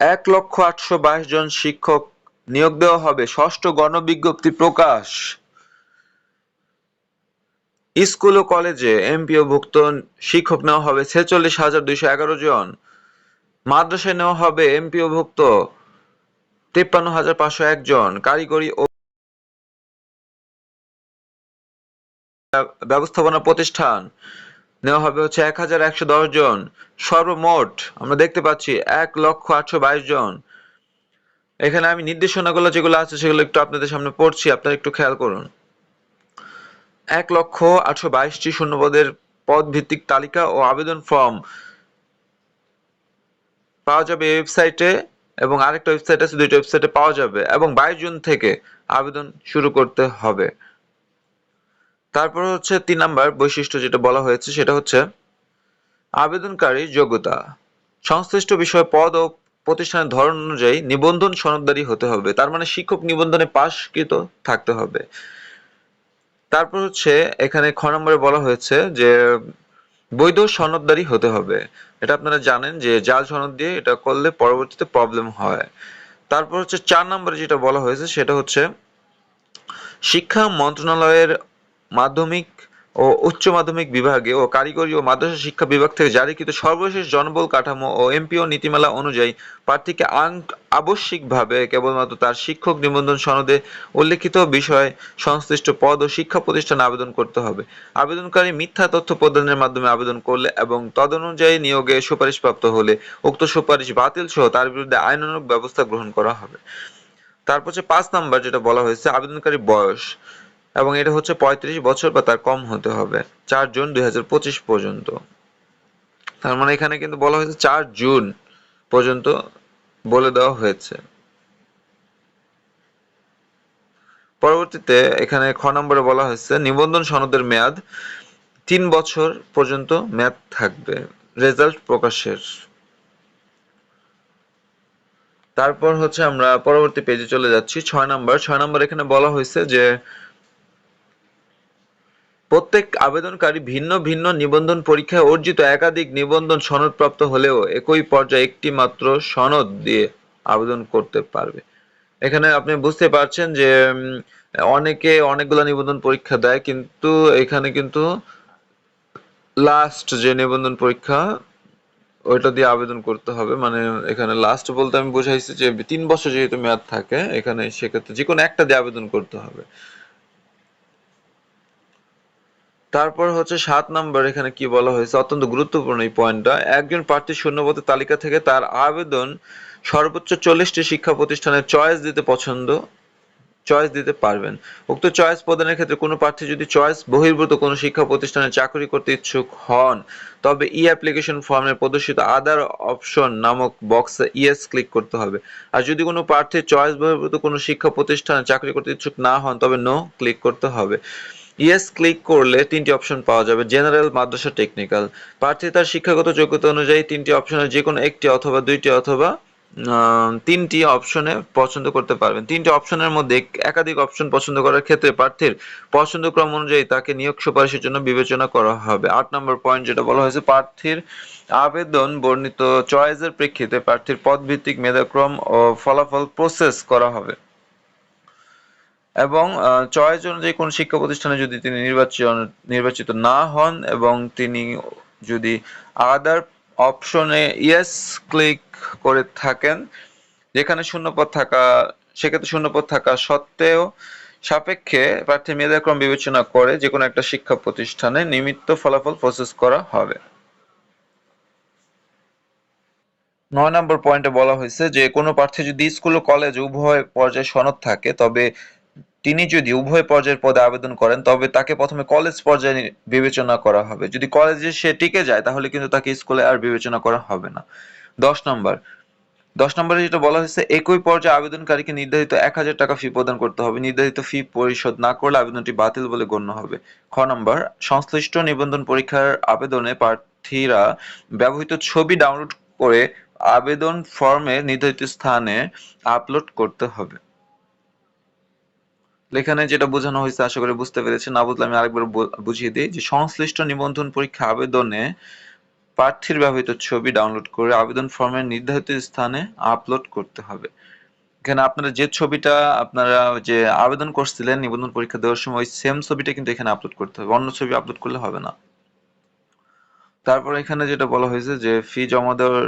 এক লক্ষ আটশো বাইশ জন শিক্ষক নিয়োগ দেওয়া হবে। ষষ্ঠ গণবিজ্ঞপ্তি প্রকাশ। স্কুল ও কলেজে এমপিও ভুক্ত শিক্ষক নেওয়া হবে ছেচল্লিশ হাজার দুইশো এগারো জন। মাদ্রাসায় নেওয়া হবে এমপিও ভুক্ত তিপ্পান্ন হাজার পাঁচশো একজন কারিগরি ও ব্যবস্থাপনা প্রতিষ্ঠান। নেওয়া হবে হচ্ছে এক হাজার একশো দশ জন। সর্বমোট আমরা দেখতে পাচ্ছি এক লক্ষ আটশো বাইশ জন। এখানে আমি নির্দেশনাগুলো যেগুলো আছে সেগুলো একটু আপনাদের সামনে পড়ছি, আপনারা একটু খেয়াল করুন। এক লক্ষ আটশো বাইশটি শূন্যপদের পদ ভিত্তিক তালিকা ও আবেদন ফর্ম পাওয়া যাবে এই ওয়েবসাইটে এবং আরেকটা ওয়েবসাইট আছে, দুইটা ওয়েবসাইটে পাওয়া যাবে এবং বাইশ জুন থেকে আবেদন শুরু করতে হবে। তারপর হচ্ছে তিন নাম্বার বৈশিষ্ট্য যেটা বলা হয়েছে, সেটা হচ্ছে আবেদনকারী যোগ্যতা। সংশ্লিষ্ট বিষয়, পদ ও প্রতিষ্ঠানের ধরন অনুযায়ী নিবন্ধন সনদদারি হতে হবে। তার মানে শিক্ষক নিবন্ধনে পাশকৃত থাকতে হবে। তারপর হচ্ছে এখানে খ নম্বরে বলা হয়েছে যে বৈধ সনদদারি হতে হবে। এটা আপনারা জানেন যে জাল সনদ দিয়ে এটা করলে পরবর্তীতে প্রবলেম হয়। তারপর হচ্ছে চার নম্বরে যেটা বলা হয়েছে, সেটা হচ্ছে শিক্ষা মন্ত্রণালয়ের মাধ্যমিক ও উচ্চ মাধ্যমিক বিভাগে ও কারিগরি ও মাদ্রাসা শিক্ষা বিভাগ থেকে জারিকৃত সর্বশেষ জনবল কাঠামো ও এমপিও নীতিমালা অনুযায়ী প্রার্থীকে আবশ্যিকভাবে কেবলমাত্র তার শিক্ষক নিবন্ধন সনদে উল্লেখিত বিষয়ে সংশ্লিষ্ট পদ ও শিক্ষা প্রতিষ্ঠানে আবেদন করতে হবে। আবেদনকারী মিথ্যা তথ্য প্রদানের মাধ্যমে আবেদন করলে এবং তদনুযায়ী নিয়োগে সুপারিশপ্রাপ্ত হলে উক্ত সুপারিশ বাতিল সহ তার বিরুদ্ধে আইনানুগ ব্যবস্থা গ্রহণ করা হবে। তারপর পাঁচ নাম্বার যেটা বলা হয়েছে আবেদনকারী বয়স। এবং এটা হচ্ছে পঁয়ত্রিশ বছর বা তার কম হতে হবে, চার জুন দুই হাজার পঁচিশ পর্যন্ত। তার মানে এখানে কিন্তু বলা হয়েছে চার জুন পর্যন্ত বলে দেওয়া হয়েছে। পরবর্তীতে এখানে খ নম্বরে বলা হয়েছে, নিবন্ধন সনদের মেয়াদ তিন বছর পর্যন্ত মেয়াদ থাকবে, রেজাল্ট প্রকাশের। তারপর হচ্ছে আমরা পরবর্তী পেজে চলে যাচ্ছি, ছয় নম্বর। ছয় নম্বর এখানে বলা হয়েছে যে প্রত্যেক আবেদনকারী ভিন্ন ভিন্ন নিবন্ধন পরীক্ষায় অর্জিত একাধিক নিবন্ধন সনদপ্রাপ্ত হলেও একই পর্যায়ে একটি মাত্র সনদ দিয়ে আবেদন করতে পারবে। এখানে আপনি বুঝতে পারছেন যে অনেকে অনেকগুলো নিবন্ধন পরীক্ষা দেয়, কিন্তু এখানে কিন্তু লাস্ট যে নিবন্ধন পরীক্ষা, ওইটা দিয়ে আবেদন করতে হবে। মানে এখানে লাস্ট বলতে আমি বোঝাইছি যে, তিন বছর যেহেতু মেয়াদ থাকে, এখানে সেক্ষেত্রে যে কোনো একটা দিয়ে আবেদন করতে হবে। তারপর হচ্ছে সাত নাম্বার এখানে কি বলা হয়েছে? অত্যন্ত গুরুত্বপূর্ণ এই পয়েন্টটা একজন প্রার্থী শূন্যপদের তালিকা থেকে তার আবেদন সর্বোচ্চ চল্লিশটি শিক্ষা প্রতিষ্ঠানের চয়েস দিতে পছন্দ চয়েস দিতে পারবেন। উক্ত চয়েস প্রদানের ক্ষেত্রে কোনো প্রার্থী যদি চয়েস বহির্ভূত কোনো শিক্ষা প্রতিষ্ঠানে চাকরি করতে ইচ্ছুক হন, তবে ই অ্যাপ্লিকেশন ফর্মে প্রদর্শিত আদার অপশন নামক বক্সে ইয়েস ক্লিক করতে হবে। আর যদি কোনো প্রার্থী চয়েস বহির্ভূত কোনো শিক্ষা প্রতিষ্ঠানে চাকরি করতে ইচ্ছুক না হন, তবে নো ক্লিক করতে হবে। ইয়েস ক্লিক করলে তিনটি অপশন পাওয়া যাবে জেনারেল মাদ্রাসা টেকনিক্যাল প্রার্থী তার শিক্ষাগত যোগ্যতা অনুযায়ী তিনটি অপশনের যে কোনো একটি অথবা দুইটি অথবা তিনটি অপশনে পছন্দ করতে পারবেন। তিনটি অপশনের মধ্যে একাধিক অপশন পছন্দ করার ক্ষেত্রে প্রার্থীর পছন্দক্রম অনুযায়ী তাকে নিয়োগ সুপারিশের জন্য বিবেচনা করা হবে। আট নম্বর পয়েন্ট যেটা বলা হয়েছে, প্রার্থীর আবেদন বর্ণিত চয়েসের প্রেক্ষিতে প্রার্থীর পদভিত্তিক মেধাক্রম ও ফলাফল প্রসেস করা হবে। এবং চয়েস অনুযায়ী কোন শিক্ষা প্রতিষ্ঠানে যদি তিনি নির্বাচন, নির্বাচিত না হন এবং তিনি যদি আদার অপশনে ইয়েস ক্লিক করে থাকেন, যেখানে শূন্যপদ থাকা, সেক্ষেত্রে শূন্যপদ থাকা সত্ত্বেও সাপেক্ষে প্রার্থী মেধাক্রম বিবেচনা করে যে কোনো একটা শিক্ষা প্রতিষ্ঠানে নিমিত্ত ফলাফল প্রসেস করা হবে। নয় নম্বর পয়েন্টে বলা হয়েছে যে, কোনো প্রার্থী যদি স্কুল ও কলেজ উভয় পর্যায়ে সনদ থাকে, তবে তিনি যদি উভয় পর্যায়ের পদে আবেদন করেন, তবে তাকে প্রথমে কলেজ পর্যায়ে বিবেচনা করা হবে। যদি কলেজে সে টিকে যায়, তাহলে কিন্তু তাকে স্কুলে আর বিবেচনা করা হবে না। দশ নম্বর। দশ নম্বরে যেটা বলা হয়েছে, একই পর্যায়ে আবেদনকারীকে নির্ধারিত এক হাজার টাকা ফি প্রদান করতে হবে। নির্ধারিত ফি পরিশোধ না করলে আবেদনটি বাতিল বলে গণ্য হবে। খ নম্বর। সংশ্লিষ্ট নিবন্ধন পরীক্ষার আবেদনে প্রার্থীরা ব্যবহৃত ছবি ডাউনলোড করে আবেদন ফর্মে নির্ধারিত স্থানে আপলোড করতে হবে। এখানে যেটা বোঝানো হয়েছে, আশা করি বুঝতে পেরেছেন। না বুঝলে আমি আরেকবার বুঝিয়ে দিই যে সংশ্লিষ্ট নিবন্ধন পরীক্ষা আবেদনে প্রার্থীর ব্যবহৃত ছবি ডাউনলোড করে আবেদন ফর্মের নির্ধারিত স্থানে আপলোড করতে হবে। এখানে আপনারা যে ছবিটা, আপনারা যে আবেদন করছিলেন নিবন্ধন পরীক্ষা দেওয়ার সময় সেম ছবিটা কিন্তু এখানে আপলোড করতে হবে। অন্য ছবি আপলোড করলে হবে না। তারপর এখানে যেটা বলা হয়েছে যে ফি জমা দেওয়ার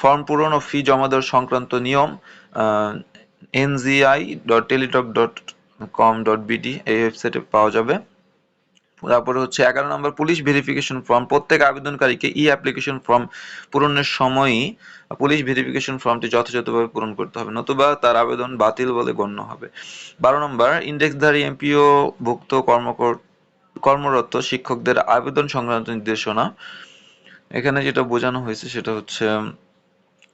ফর্ম পূরণ ও ফি জমা দেওয়ার সংক্রান্ত নিয়ম NGI dot Teletalk dot com dot BD এই ওয়েবসাইটে পাওয়া যাবে। তারপরে হচ্ছে এগারো নম্বর পুলিশ ভেরিফিকেশন ফর্ম প্রত্যেক আবেদনকারীকে ই অ্যাপ্লিকেশন ফর্ম পূরণের সময়ই পুলিশ ভেরিফিকেশন ফর্মটি যথাযথভাবে পূরণ করতে হবে, নতুবা তার আবেদন বাতিল বলে গণ্য হবে। বারো নম্বর, ইন্ডেক্সধারী এমপিও ভুক্ত কর্মকর কর্মরত শিক্ষকদের আবেদন সংক্রান্ত নির্দেশনা। এখানে যেটা বোঝানো হয়েছে সেটা হচ্ছে,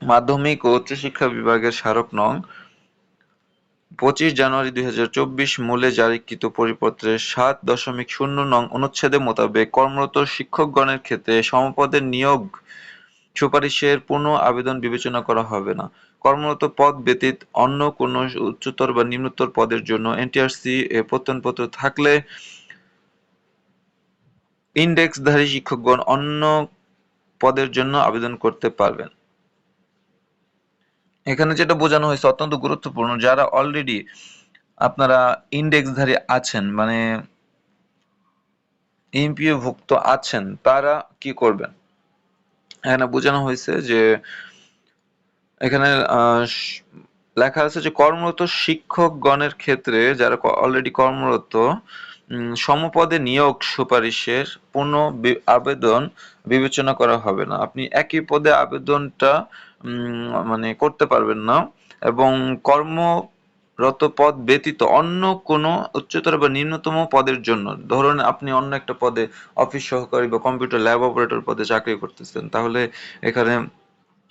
মাধ্যমিক ও উচ্চশিক্ষা বিভাগের স্মারক নং পঁচিশ জানুয়ারি দুই হাজার চব্বিশ মূলে জারিকৃত পরিপত্রের সাত দশমিক শূন্য নং অনুচ্ছেদের মোতাবেক কর্মরত শিক্ষকগণের ক্ষেত্রে সমপদের নিয়োগ সুপারিশের পুনঃ আবেদন বিবেচনা করা হবে না। কর্মরত পদ ব্যতীত অন্য কোনো উচ্চতর বা নিম্নতর পদের জন্য এনটিআরসি এ প্রত্যয়নপত্র থাকলে ইন্ডেক্সধারী শিক্ষকগণ অন্য পদের জন্য আবেদন করতে পারবেন। এখানে যেটা বোঝানো হয়েছে অত্যন্ত গুরুত্বপূর্ণ, যারা অলরেডি আপনারা ইন্ডেক্সধারী আছেন মানে এমপিও ভুক্ত আছেন, তারা কি করবেন? এখানে বোঝানো হয়েছে যে এখানে লেখা আছে যে কর্মরত শিক্ষকগণের ক্ষেত্রে যারা অলরেডি কর্মরত সমপদে নিয়োগ সুপারিশের পুনঃ আবেদন বিবেচনা করা হবে না। আপনি একই পদে আবেদনটা মানে করতে পারবেন না। এবং কর্মরত পদ ব্যতীত অন্য কোনো উচ্চতর বা নিম্নতম পদের জন্য, ধরুন আপনি অন্য একটা পদে অফিস সহকারী বা কম্পিউটার ল্যাব অপারেটর পদে চাকরি করতেছেন, তাহলে এখানে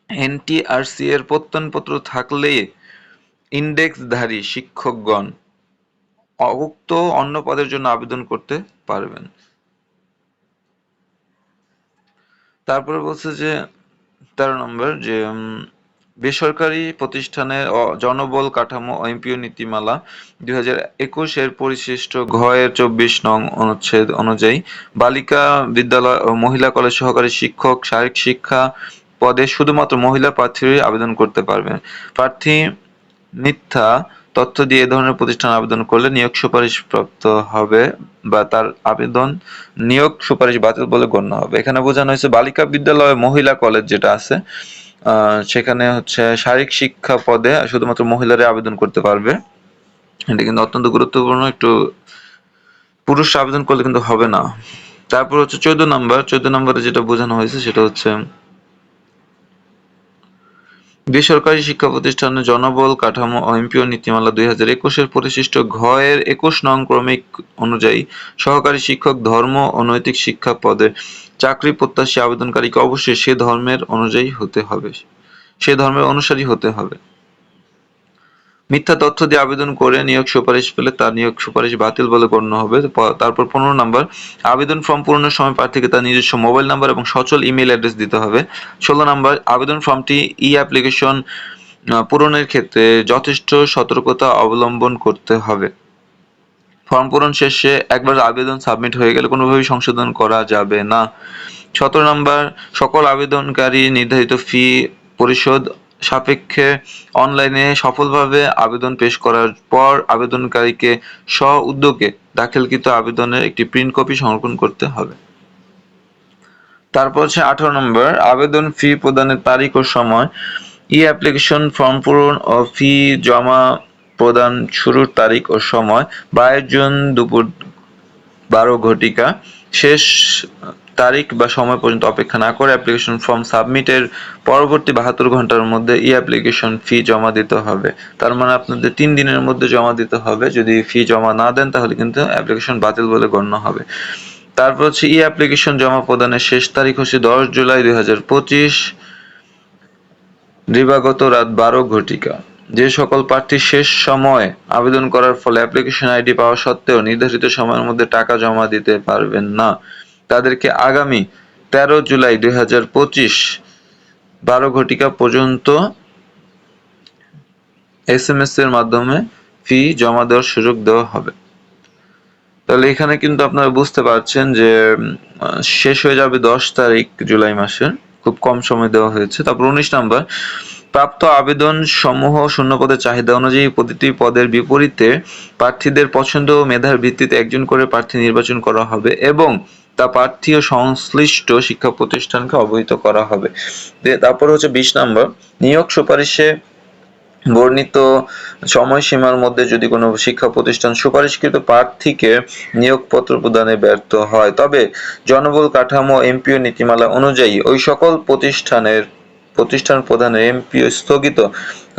এনটিআরসি এর প্রত্যয়নপত্র থাকলে ইন্ডেক্সধারী শিক্ষকগণ উক্ত অন্য পদের জন্য আবেদন করতে পারবেন। তারপরে বলছে যে তেরো নম্বর যে বেসরকারি প্রতিষ্ঠানের জনবল কাঠামো এমপিও নীতিমালা দুই হাজার একুশের পরিশিষ্ট ঘয়ের চব্বিশ নং অনুচ্ছেদ অনুযায়ী বালিকা বিদ্যালয় ও মহিলা কলেজ সহকারী শিক্ষক শারীরিক শিক্ষা পদে শুধুমাত্র মহিলা প্রার্থীরাই আবেদন করতে পারবেন। প্রার্থী মিথ্যা তথ্য দিয়ে এ ধরনের প্রতিষ্ঠান আবেদন করলে নিয়োগ সুপারিশ প্রাপ্ত হবে বা তার আবেদন নিয়োগ সুপারিশ বাতিল বলে গণ্য হবে। এখানে বোঝানো হয়েছে, বালিকা বিদ্যালয় মহিলা কলেজ যেটা আছে সেখানে হচ্ছে শারীরিক শিক্ষা পদে শুধুমাত্র মহিলারা আবেদন করতে পারবে। এটা কিন্তু অত্যন্ত গুরুত্বপূর্ণ, একটু পুরুষ আবেদন করলে কিন্তু হবে না। তারপর হচ্ছে চোদ্দ নম্বর, চোদ্দ নম্বরে যেটা বোঝানো হয়েছে সেটা হচ্ছে বেসরকারি শিক্ষা প্রতিষ্ঠানের জনবল, কাঠামো এমপিও নীতিমালা দুই হাজার একুশের পরিশিষ্ট ঘ এর একুশ নং ক্রমিক অনুযায়ী সহকারী শিক্ষক ধর্ম ও নৈতিক শিক্ষা পদে চাকরি প্রত্যাশী আবেদনকারীকে অবশ্যই সে ধর্মের অনুযায়ী হতে হবে, সে ধর্মের অনুসারী হতে হবে। মিথ্যা তথ্য দিয়ে আবেদন করে নিয়োগ সুপারিশ পেলে তার নিয়োগ সুপারিশ বাতিল বলে গণ্য হবে। তারপর পনেরো নাম্বার, আবেদন ফর্ম পূরণের সময় প্রার্থীকে তার নিজস্ব মোবাইল নাম্বার এবং সচল ইমেল অ্যাড্রেস দিতে হবে। ষোলো নাম্বার, আবেদন ফর্মটি ই অ্যাপ্লিকেশন পূরণের ক্ষেত্রে যথেষ্ট সতর্কতা অবলম্বন করতে হবে। ফর্ম পূরণ শেষে একবার আবেদন সাবমিট হয়ে গেলে কোনোভাবেই সংশোধন করা যাবে না। সতেরো নম্বর, সকল আবেদনকারী নির্ধারিত ফি পরিশোধ সাপেক্ষে অনলাইনে সফলভাবে আবেদন পেশ করার পর আবেদনকারীকে স্ব উদ্যোগে দাখিলকৃত আবেদনের একটি প্রিন্ট কপি সংরক্ষণ করতে হবে। তারপর হচ্ছে আঠারো নম্বর, আবেদন ফি প্রদানের তারিখ ও সময়। ই অ্যাপ্লিকেশন ফর্ম পূরণ ও ফি জমা প্রদান শুরুর তারিখ ও সময়। বাইশ জুন দুপুর বারো ঘটিকা। শেষ তারিখ বা সময় পর্যন্ত অপেক্ষা না করে অ্যাপ্লিকেশন ফর্ম সাবমিটের পরবর্তী বাহাত্তর ঘণ্টার মধ্যে ই অ্যাপ্লিকেশন ফি জমা দিতে হবে। তার মানে আপনাদের তিন দিনের মধ্যে জমা দিতে হবে। যদি ফি জমা না দেন, তাহলে কিন্তু অ্যাপ্লিকেশন বাতিল বলে গণ্য হবে। তারপর হচ্ছে ই অ্যাপ্লিকেশন জমা প্রদানের শেষ তারিখ হচ্ছে দশ জুলাই দুই হাজার পঁচিশ। দিবাগত রাত বারো ঘটিকা। যে সকল প্রার্থী শেষ সময় আবেদন করার ফলে অ্যাপ্লিকেশন আইডি পাওয়া সত্ত্বেও নির্ধারিত সময়ের মধ্যে টাকা জমা দিতে পারবেন না। তাদেরকে আগামী তেরো জুলাই দুই হাজার পঁচিশ বারো ঘটিকা পর্যন্ত এস এম এস এর মাধ্যমে ফি জমা দেওয়ার সুযোগ দেওয়া হবে। তাহলে এখানে কিন্তু আপনারা বুঝতে পারছেন যে শেষ হয়ে যাবে দশ তারিখ জুলাই মাসের, খুব কম সময় দেওয়া হয়েছে। তারপর উনিশ নাম্বার, প্রাপ্ত আবেদন সমূহ শূন্যপদের চাহিদা অনুযায়ী প্রতিটি পদের বিপরীতে প্রার্থীদের পছন্দ ও মেধার ভিত্তিতে একজন করে প্রার্থী নির্বাচন করা হবে এবং তা প্রার্থী ও সংশ্লিষ্ট শিক্ষা প্রতিষ্ঠানকে অবহিত করা হবে। তারপর হচ্ছে বিশ নম্বর। নিয়োগ সুপারিশে বর্ণিত সময়সীমার মধ্যে যদি কোনো শিক্ষা প্রতিষ্ঠান সুপারিশকৃত প্রার্থীকে নিয়োগপত্র প্রদানে ব্যর্থ হয়, তবে জনবল কাঠামো, এমপিও নীতিমালা অনুযায়ী ওই সকল প্রতিষ্ঠানের, প্রতিষ্ঠান প্রধানের এমপিও স্থগিত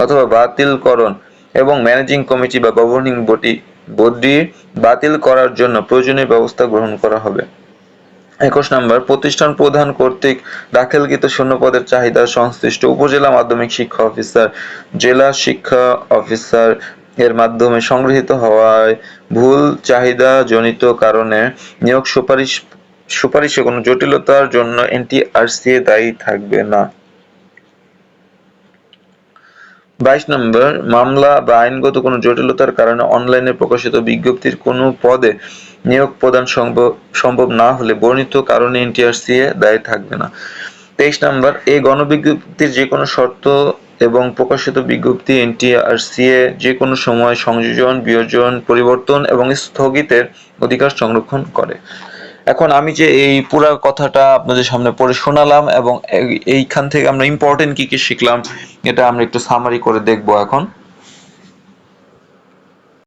অথবা বাতিলকরণ এবং ম্যানেজিং কমিটি বা গভর্নিং বডি বডি বাতিল করার জন্য প্রয়োজনীয় ব্যবস্থা গ্রহণ করা হবে। একুশ নম্বর, প্রতিষ্ঠান প্রধান কর্তৃক দাখিলকৃত শূন্যপদের চাহিদা সংশ্লিষ্ট উপজেলা মাধ্যমিক শিক্ষা অফিসার, জেলা শিক্ষা অফিসার এর মাধ্যমে সংগৃহীত হওয়ায় ভুল চাহিদা জনিত কারণে নিয়োগ সুপারিশ, সুপারিশে কোনো জটিলতার জন্য এনটিআরসি দায়ী থাকবে না। বাইশ নম্বর, মামলা বা আইনগত কোনো জটিলতার কারণে অনলাইনে প্রকাশিত বিজ্ঞপ্তির কোনো পদে নিয়োগ প্রদান সম্ভব না হলে বর্ণিত কারণে এনটিআরসি দায়ী থাকবে না। তেইশ নম্বর এই গণবিজ্ঞপ্তির যে কোনো শর্ত এবং প্রকাশিত বিজ্ঞপ্তি এনটিআরসি এ যে কোনো সময় সংযোজন, বিয়োজন, পরিবর্তন এবং স্থগিতের অধিকার সংরক্ষণ করে। এখন আমি যে এই পুরা কথাটা আপনাদের সামনে পড়ে শোনালাম এবং এইখান থেকে আমরা ইম্পর্টেন্ট কি কি শিখলাম, এটা আমরা একটু সামারি করে দেখব এখন।